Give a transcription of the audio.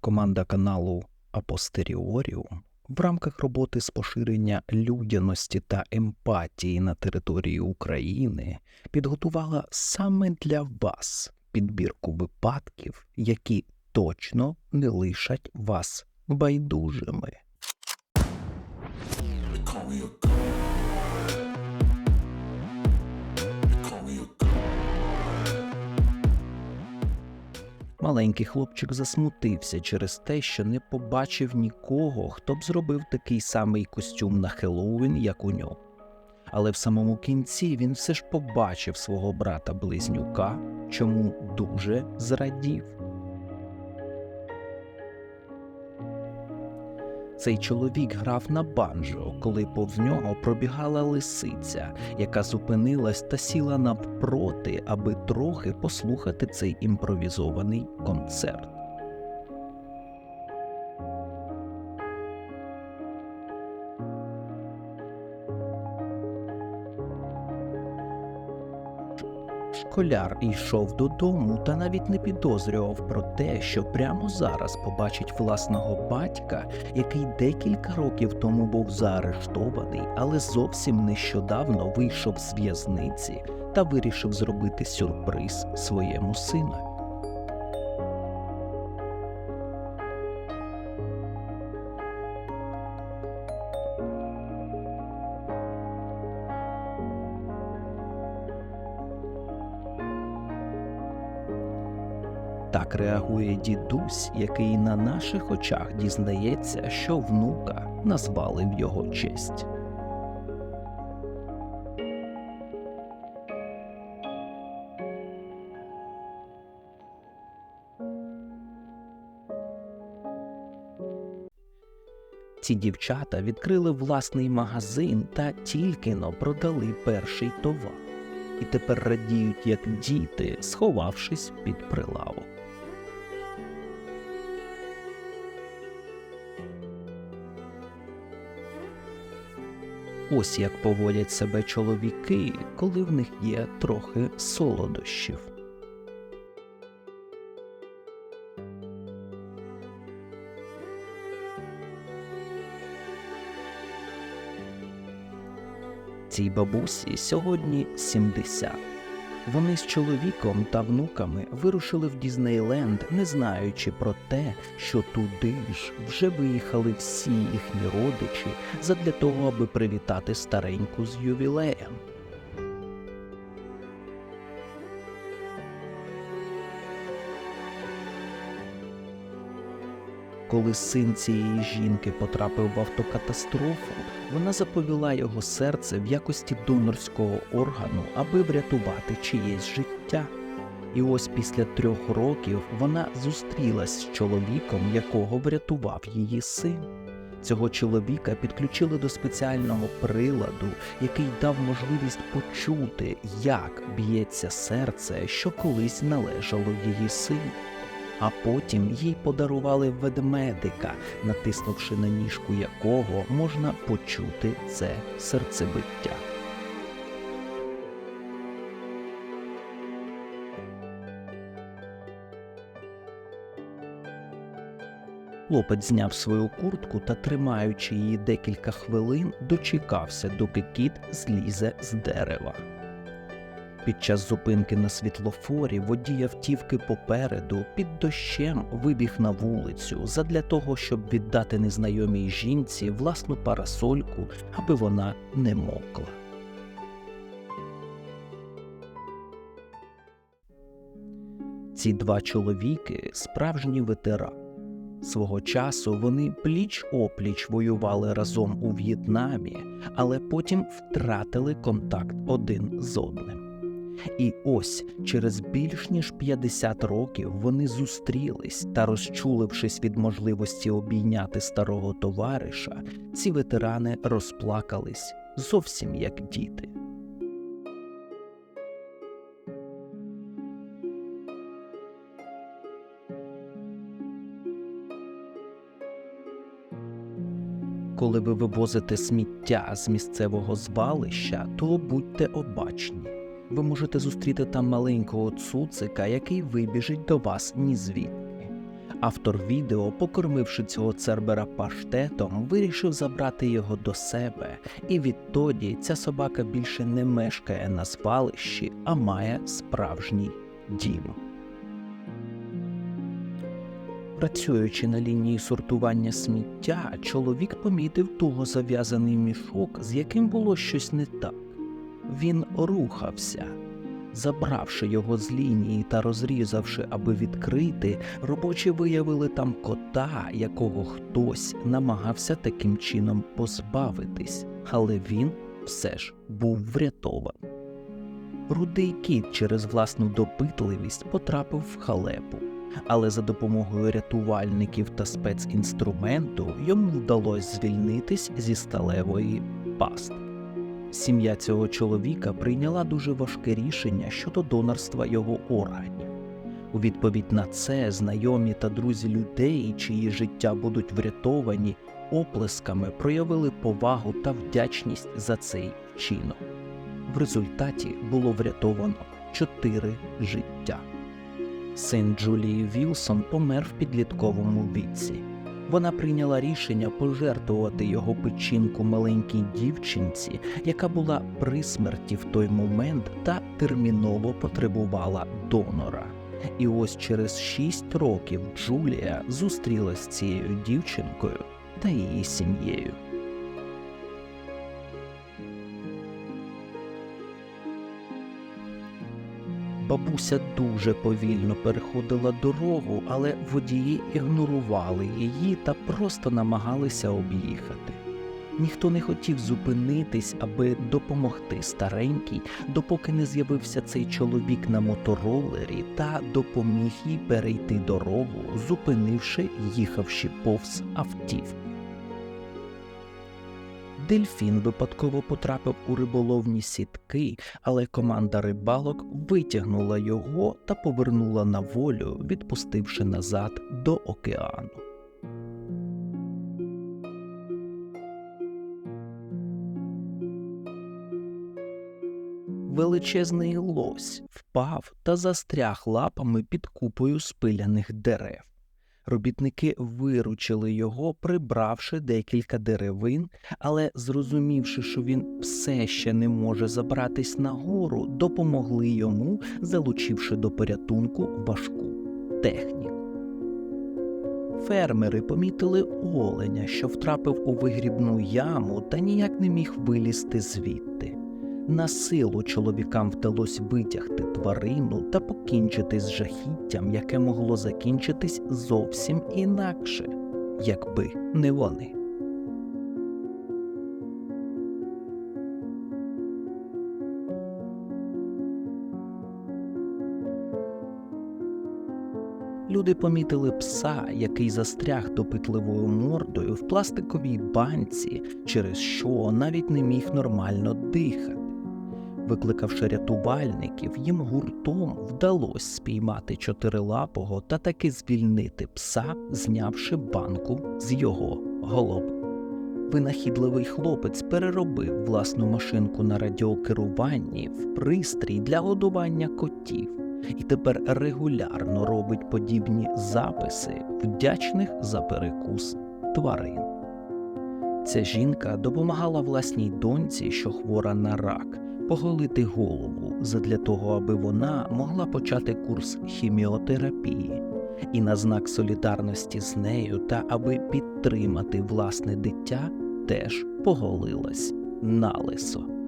Команда каналу Апостеріоріум в рамках роботи з поширення людяності та емпатії на території України підготувала саме для вас підбірку випадків, які точно не лишать вас байдужими. Маленький хлопчик засмутився через те, що не побачив нікого, хто б зробив такий самий костюм на Хеллоуін, як у нього. Але в самому кінці він все ж побачив свого брата близнюка, чому дуже зрадів. Цей чоловік грав на банджо, коли повз нього пробігала лисиця, яка зупинилась та сіла навпроти, аби трохи послухати цей імпровізований концерт. Школяр йшов додому та навіть не підозрював про те, що прямо зараз побачить власного батька, який декілька років тому був заарештований, але зовсім нещодавно вийшов з в'язниці та вирішив зробити сюрприз своєму сину. Так реагує дідусь, який на наших очах дізнається, що внука назвали в його честь. Ці дівчата відкрили власний магазин та тільки но продали перший товар, і тепер радіють як діти, сховавшись під прилавок. Ось як поводять себе чоловіки, коли в них є трохи солодощів. Цій бабусі сьогодні 70. Вони з чоловіком та внуками вирушили в Дізнейленд, не знаючи про те, що туди ж вже виїхали всі їхні родичі задля того, аби привітати стареньку з ювілеєм. Коли син цієї жінки потрапив в автокатастрофу, вона заповіла його серце в якості донорського органу, аби врятувати чиєсь життя. І ось після трьох років вона зустрілась з чоловіком, якого врятував її син. Цього чоловіка підключили до спеціального приладу, який дав можливість почути, як б'ється серце, що колись належало її сину а потім їй подарували ведмедика, натиснувши на ніжку якого можна почути це серцебиття. Хлопець зняв свою куртку та, тримаючи її декілька хвилин, дочекався, доки кіт злізе з дерева. Під час зупинки на світлофорі водій автівки попереду під дощем вибіг на вулицю задля того, щоб віддати незнайомій жінці власну парасольку, аби вона не мокла. Ці два чоловіки справжні ветерани. Свого часу вони пліч опліч воювали разом у В'єтнамі, але потім втратили контакт один з одним. І ось через більш ніж 50 років вони зустрілись та, розчулившись від можливості обійняти старого товариша, ці ветерани розплакались зовсім як діти. Коли ви вивозите сміття з місцевого звалища, то будьте обачні ви можете зустріти там маленького цуцика, який вибіжить до вас ні звідки. Автор відео, покормивши цього цербера паштетом, вирішив забрати його до себе, і відтоді ця собака більше не мешкає на спалищі, а має справжній дім. Працюючи на лінії сортування сміття, чоловік помітив туго зав'язаний мішок, з яким було щось не так. Він рухався. Забравши його з лінії та розрізавши, аби відкрити, робочі виявили там кота, якого хтось намагався таким чином позбавитись, але він все ж був врятований. Рудий кіт через власну допитливість потрапив в халепу, але за допомогою рятувальників та спецінструменту йому вдалося звільнитись зі сталевої пастки. Сім'я цього чоловіка прийняла дуже важке рішення щодо донорства його органів. У відповідь на це знайомі та друзі людей, чиї життя будуть врятовані, оплесками проявили повагу та вдячність за цей вчинок. В результаті було врятовано чотири життя. Син Джулії Вілсон помер в підлітковому віці. Вона прийняла рішення пожертвувати його печінку маленькій дівчинці, яка була при смерті в той момент та терміново потребувала донора. І ось через шість років Джулія зустрілася з цією дівчинкою та її сім'єю. Бабуся дуже повільно переходила дорогу, але водії ігнорували її та просто намагалися об'їхати. Ніхто не хотів зупинитись, аби допомогти старенькій, допоки не з'явився цей чоловік на моторолері та допоміг їй перейти дорогу, зупинивши їхавши повз автівку. Дельфін випадково потрапив у риболовні сітки, але команда рибалок витягнула його та повернула на волю, відпустивши назад до океану. Величезний лось впав та застряг лапами під купою спиляних дерев. Робітники виручили його, прибравши декілька деревин, але зрозумівши, що він все ще не може забратись нагору, допомогли йому, залучивши до порятунку важку техніку. Фермери помітили оленя, що втрапив у вигрібну яму та ніяк не міг вилізти звідти. На силу чоловікам вдалося витягти тварину та покінчити з жахіттям, яке могло закінчитись зовсім інакше, якби не вони. Люди помітили пса, який застряг допитливою мордою в пластиковій банці, через що навіть не міг нормально дихати. Викликавши рятувальників, їм гуртом вдалося спіймати чотирилапого та таки звільнити пса, знявши банку з його голови. Винахідливий хлопець переробив власну машинку на радіокеруванні в пристрій для годування котів і тепер регулярно робить подібні записи вдячних за перекус тварин. Ця жінка допомагала власній доньці, що хвора на рак, поголити голову задля того, аби вона могла почати курс хіміотерапії, і на знак солідарності з нею та аби підтримати власне дитя, теж поголилась налисо.